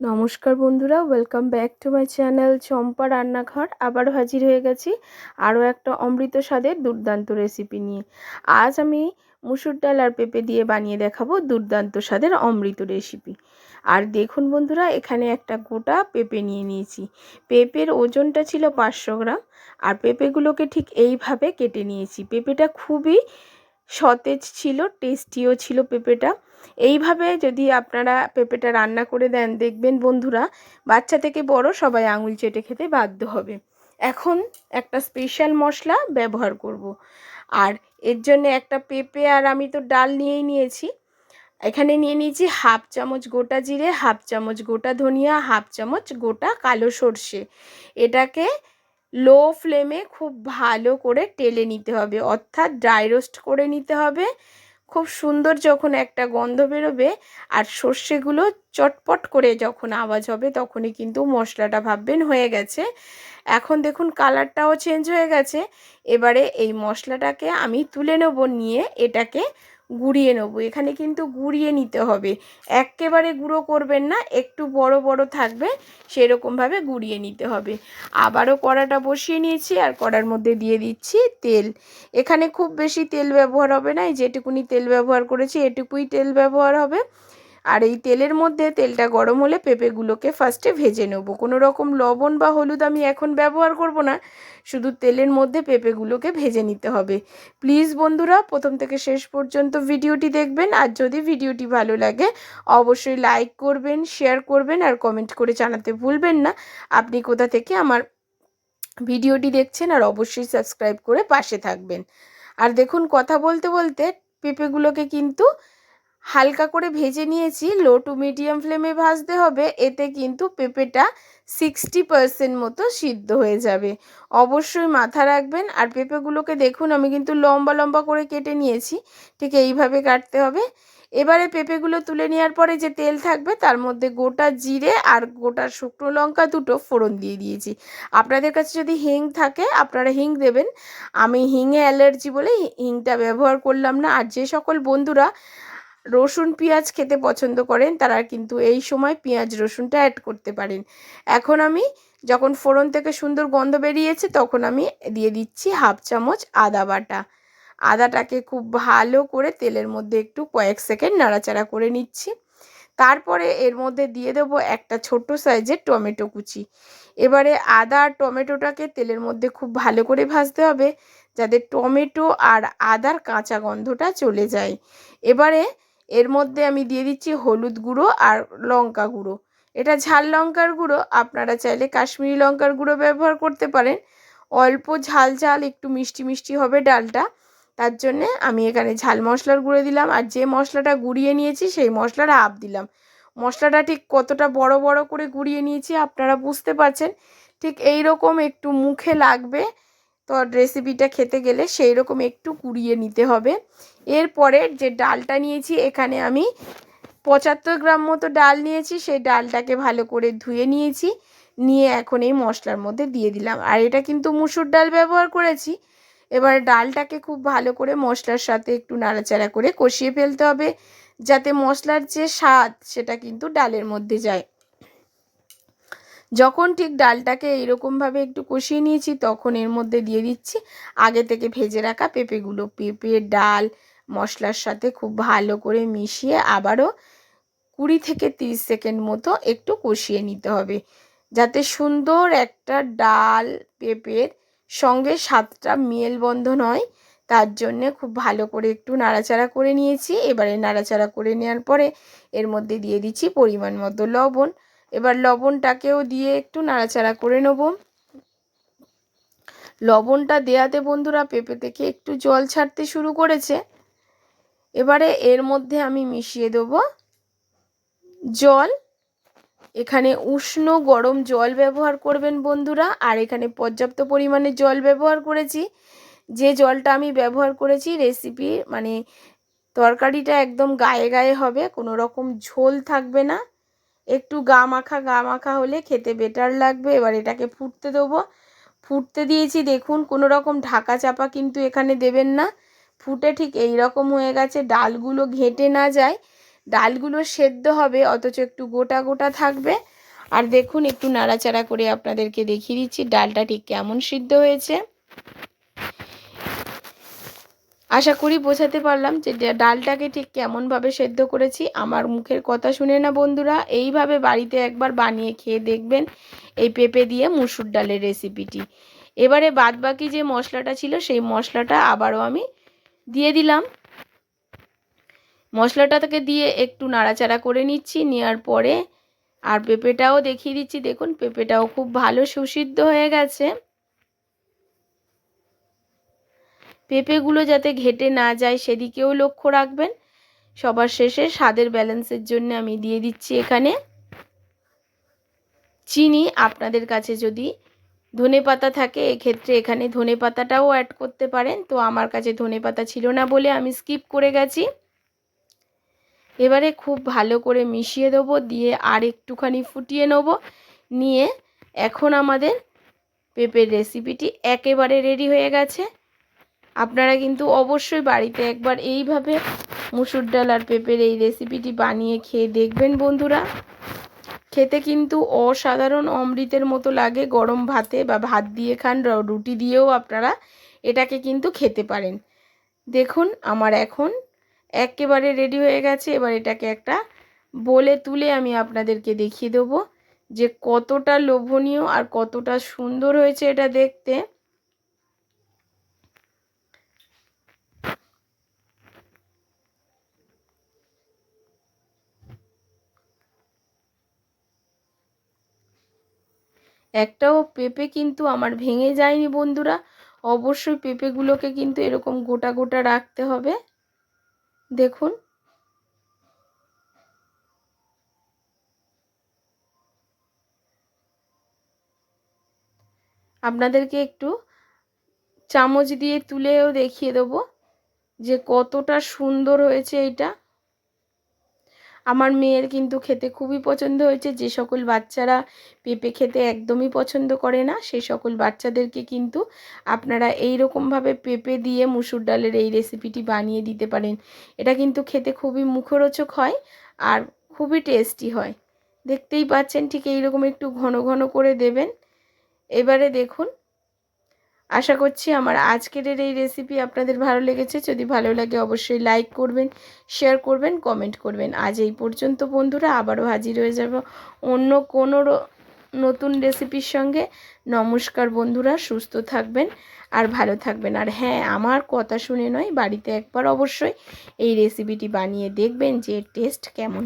নমস্কার বন্ধুরা welcome back to my channel Champa রান্নাঘর। আবারও হাজির হয়ে গেছি আরও একটা অমৃত স্বাদের দুর্দান্ত রেসিপি নিয়ে। আজ আমি মুসুর ডাল আর পেঁপে দিয়ে বানিয়ে দেখাবো দুর্দান্ত স্বাদের অমৃত রেসিপি আর দেখুন বন্ধুরা, এখানে একটা গোটা পেঁপে নিয়ে নিয়েছি। পেঁপের ওজনটা ছিল পাঁচশো গ্রাম আর পেঁপেগুলোকে ঠিক এইভাবে কেটে নিয়েছি। পেঁপেটা খুবই সতেজ ছিল, টেস্টিও ছিল পেঁপেটা। এইভাবে যদি আপনারা পেঁপেটা রান্না করে দেন, দেখবেন বন্ধুরা বাচ্চা থেকে বড় সবাই আঙুল চেটে খেতে বাধ্য হবে। এখন একটা স্পেশাল মশলা ব্যবহার করব। আর এর জন্য একটা পেঁপে আর আমি তো ডাল নিয়েই নিয়েছি। এখানে নিয়ে নিয়েছি হাফ চামচ গোটা জিরে, হাফ চামচ গোটা ধনিয়া, হাফ চামচ গোটা কালো সর্ষে। এটাকে লো ফ্লেমে খুব ভালো করে টেলে নিতে হবে, অর্থাৎ ড্রাই রোস্ট করে নিতে হবে। খুব সুন্দর যখন একটা গন্ধ বেরোবে আর সর্ষেগুলো চটপট করে যখন আওয়াজ হবে তখনই কিন্তু মশলাটা ভাববেন হয়ে গেছে। এখন দেখুন কালারটাও চেঞ্জ হয়ে গেছে। এবারে এই মশলাটাকে আমি তুলে নেব নিয়ে এটাকে গুঁড়িয়ে নেব। এখানে কিন্তু গুঁড়িয়ে নিতে হবে। একেবারে গুঁড়ো করবেন না, একটু বড় বড় থাকবে, সেরকমভাবে গুঁড়িয়ে নিতে হবে। আবারও কড়াটা বসিয়ে নিয়েছি আর কড়ার মধ্যে দিয়ে দিচ্ছি তেল। এখানে খুব বেশি তেল ব্যবহার হবে না, এই যেটুকুনি তেল ব্যবহার করেছি এটুকুই তেল ব্যবহার হবে। আর এই তেলের মধ্যে তেলটা গরম হলে পেঁপেগুলোকে ফার্স্টে ভেজে নেব। কোনো রকম লবণ বা হলুদ আমি এখন ব্যবহার করব না, শুধু তেলের মধ্যে পেঁপেগুলোকে ভেজে নিতে হবে। প্লিজ বন্ধুরা, প্রথম থেকে শেষ পর্যন্ত ভিডিওটি দেখবেন, আর যদি ভিডিওটি ভালো লাগে, অবশ্যই লাইক করবেন শেয়ার করবেন, আর কমেন্ট করে জানাতে ভুলবেন না। আপনি কোথা থেকে আমার ভিডিওটি দেখছেন, আর অবশ্যই সাবস্ক্রাইব করে পাশে থাকবেন। আর দেখুন, কথা বলতে বলতে পেঁপেগুলোকে কিন্তু হালকা করে ভেজে নিয়েছি লো টু মিডিয়াম ফ্লেমে ভাজতে হবে, এতে কিন্তু পেঁপেটা সিক্সটি পারসেন্ট মতো সিদ্ধ হয়ে যাবে। অবশ্যই মাথা রাখবেন, আর পেঁপেগুলোকে দেখুন, আমি কিন্তু লম্বা লম্বা করে কেটে নিয়েছি, ঠিক এইভাবে কাটতে হবে। এবারে পেঁপেগুলো তুলে নেওয়ার পরে যে তেল থাকবে, তার মধ্যে গোটা জিরে আর গোটা শুকনো লঙ্কা দুটো ফোড়ন দিয়ে দিয়েছি। আপনাদের কাছে যদি হিং থাকে, আপনারা হিং দেবেন। আমি হিংয়ে অ্যালার্জি বলে হিংটা ব্যবহার করলাম না, আর যে সকল বন্ধুরা রসুন, পেঁয়াজ খেতে পছন্দ করেন, তারা কিন্তু এই সময় পেঁয়াজ, রসুনটা অ্যাড করতে পারেন। এখন আমি যখন ফোড়ন থেকে সুন্দর গন্ধ বেরিয়েছে, তখন আমি দিয়ে দিচ্ছি হাফ চামচ আদা বাটা। আদাটাকে খুব ভালো করে তেলের মধ্যে একটু কয়েক সেকেন্ড নাড়াচাড়া করে নিচ্ছি। তারপরে এর মধ্যে দিয়ে দেবো একটা ছোট সাইজের টমেটো কুচি। এবারে আদা আর টমেটোটাকে তেলের মধ্যে খুব ভালো করে ভাজতে হবে, যাতে টমেটো আর আদার কাঁচা গন্ধটা চলে যায়। এবারে এর মধ্যে আমি দিয়ে দিচ্ছি হলুদ গুঁড়ো আর লঙ্কা গুঁড়ো। এটা ঝাল লঙ্কার গুঁড়ো, আপনারা চাইলে কাশ্মীরি লঙ্কার গুঁড়ো ব্যবহার করতে পারেন। অল্প ঝাল ঝাল, একটু মিষ্টি মিষ্টি হবে ডালটা। তার জন্যে আমি এখানে ঝাল মশলার গুঁড়ো দিলাম আর যে মশলাটা গুঁড়িয়ে নিয়েছি সেই মশলাটা আপ দিলাম। মশলাটা ঠিক কতটা বড় বড় করে গুঁড়িয়ে নিয়েছি আপনারা বুঝতে পারছেন। ঠিক এই রকম একটু মুখে লাগবে। তো রেসিপিটা খেতে গেলে সেই রকম একটু কুড়িয়ে নিতে হবে। এরপরে যে ডালটা নিয়েছি, এখানে আমি পঁচাত্তর গ্রাম মতো ডাল নিয়েছি, সেই ডালটাকে ভালো করে ধুয়ে নিয়েছি, নিয়ে এখন এই মশলার মধ্যে দিয়ে দিলাম। আর এটা কিন্তু মুসুর ডাল ব্যবহার করেছি। এবার ডালটাকে খুব ভালো করে মশলার সাথে একটু নাড়াচাড়া করে কষিয়ে ফেলতে হবে, যাতে মশলার যে স্বাদ, সেটা কিন্তু ডালের মধ্যে যায়। যখন ঠিক ডালটাকে এইরকমভাবে একটু কষিয়ে নিয়েছি, তখন এর মধ্যে দিয়ে দিচ্ছি আগে থেকে ভেজে রাখা পেঁপেগুলো। পেঁপে, ডাল, মশলার সাথে খুব ভালো করে মিশিয়ে আবারও কুড়ি থেকে তিরিশ সেকেন্ড মতো একটু কষিয়ে নিতে হবে, যাতে সুন্দর একটা ডাল পেঁপের সঙ্গে স্বাদটা মেলবন্ধন হয় তার জন্যে খুব ভালো করে একটু নাড়াচাড়া করে নিয়েছি। এবারে নাড়াচাড়া করে নেওয়ার পরে এর মধ্যে দিয়ে দিচ্ছি পরিমাণ মতো লবণ। এবার লবণটাকেও দিয়ে একটু নাড়াচাড়া করে নেব। লবণটা দেয়াতে বন্ধুরা পেঁপে থেকে একটু জল ছাড়তে শুরু করেছে। এবারে এর মধ্যে আমি মিশিয়ে দেব জল। এখানে উষ্ণ গরম জল ব্যবহার করবেন বন্ধুরা, আর এখানে পর্যাপ্ত পরিমাণে জল ব্যবহার করেছি। যে জলটা আমি ব্যবহার করেছি রেসিপি মানে তরকারিটা একদম গায়ে গায়ে হবে, কোনো রকম ঝোল থাকবে না। একটু গা মাখা গা মাখা হলে খেতে বেটার লাগবে। এবার এটাকে ফুটতে দেবো। ফুটতে দিয়েছি, দেখুন, কোনো রকম ঢাকা চাপা কিন্তু এখানে দেবেন না। ফুটে ঠিক এই রকম হয়ে গেছে, ডালগুলো ঘেঁটে না যায়। ডালগুলো সেদ্ধ হবে, অথচ একটু গোটা গোটা থাকবে। আর দেখুন, একটু নাড়াচাড়া করে আপনাদেরকে দেখিয়ে দিচ্ছি, ডালটা ঠিক কেমন সিদ্ধ হয়েছে। আশা করি বোঝাতে পারলাম যে ডালটাকে ঠিক কেমনভাবে সেদ্ধ করেছি। আমার মুখের কথা শুনে না বন্ধুরা, এইভাবে বাড়িতে একবার বানিয়ে খেয়ে দেখবেন এই পেঁপে দিয়ে মুসুর ডালের রেসিপিটি এবারে বাদবাকি যে মশলাটা ছিল, সেই মশলাটা আবারও আমি দিয়ে দিলাম। মশলাটাকে দিয়ে একটু নাড়াচাড়া করে নিচ্ছি, নেওয়ার পরে আর পেঁপেটাও দেখিয়ে দিচ্ছি। দেখুন, পেঁপেটাও খুব ভালো সুসিদ্ধ হয়ে গেছে। পেঁপেগুলো যাতে ঘেটে না যায় সেদিকেও লক্ষ্য রাখবেন। সবার শেষে স্বাদের ব্যালেন্সের জন্য আমি দিয়ে দিচ্ছি এখানে চিনি। আপনাদের কাছে যদি ধনে পাতা থাকে, এক্ষেত্রে এখানে ধনে পাতাটাও অ্যাড করতে পারেন। তো আমার কাছে ধনে পাতা ছিল না বলে আমি স্কিপ করে গেছি। এবারে খুব ভালো করে মিশিয়ে দেবো, দিয়ে আর একটুখানি ফুটিয়ে নেব। নিয়ে এখন আমাদের পেঁপের রেসিপিটি একেবারে রেডি হয়ে গেছে। আপনারা কিন্তু অবশ্যই বাড়িতে একবার এইভাবে মুসুর ডাল আর পেঁপের এই রেসিপিটি বানিয়ে খেয়ে দেখবেন বন্ধুরা। খেতে কিন্তু অসাধারণ অমৃতের মতো লাগে। গরম ভাতে বা ভাত দিয়ে খান রুটি দিয়েও আপনারা এটাকে কিন্তু খেতে পারেন। দেখুন, আমার এখন একেবারে রেডি হয়ে গেছে। এবার এটাকে একটা বলে তুলে আমি আপনাদেরকে দেখিয়ে দেবো যে কতটা লোভনীয় আর কতটা সুন্দর হয়েছে এটা দেখতে। একটাও পেঁপে কিন্তু আমার ভেঙে যায়নি বন্ধুরা। অবশ্যই পেঁপেগুলোকে কিন্তু এরকম গোটা গোটা রাখতে হবে। দেখুন। আপনাদেরকে একটু চামচ দিয়ে তুলেও দেখিয়ে দেবো যে কতটা সুন্দর হয়েছে এটা। আমার মেয়ের কিন্তু খেতে খুবই পছন্দ হয়েছে। যে সকল বাচ্চারা পেঁপে খেতে একদমই পছন্দ করে না সেই সকল বাচ্চাদেরকে কিন্তু আপনারা এই রকমভাবে পেঁপে দিয়ে মুসুর ডালের এই রেসিপিটি বানিয়ে দিতে পারেন। এটা কিন্তু খেতে খুবই মুখরোচক হয় আর খুবই টেস্টি হয়। দেখতেই পাচ্ছেন ঠিক এইরকম একটু ঘন ঘন করে দেবেন। এবারে দেখুন আশা করছি আমার আজকের এই রেসিপি আপনাদের ভালো লেগেছে। যদি ভালো লাগে অবশ্যই লাইক করবেন শেয়ার করবেন কমেন্ট করবেন। আজ এই পর্যন্ত বন্ধুরা, আবারও হাজির হয়ে যাব অন্য কোনো নতুন রেসিপির সঙ্গে। নমস্কার বন্ধুরা, সুস্থ থাকবেন আর ভালো থাকবেন। আর হ্যাঁ আমার কথা শুনে নয়, বাড়িতে একবার অবশ্যই এই রেসিপিটি বানিয়ে দেখবেন যে টেস্ট কেমন।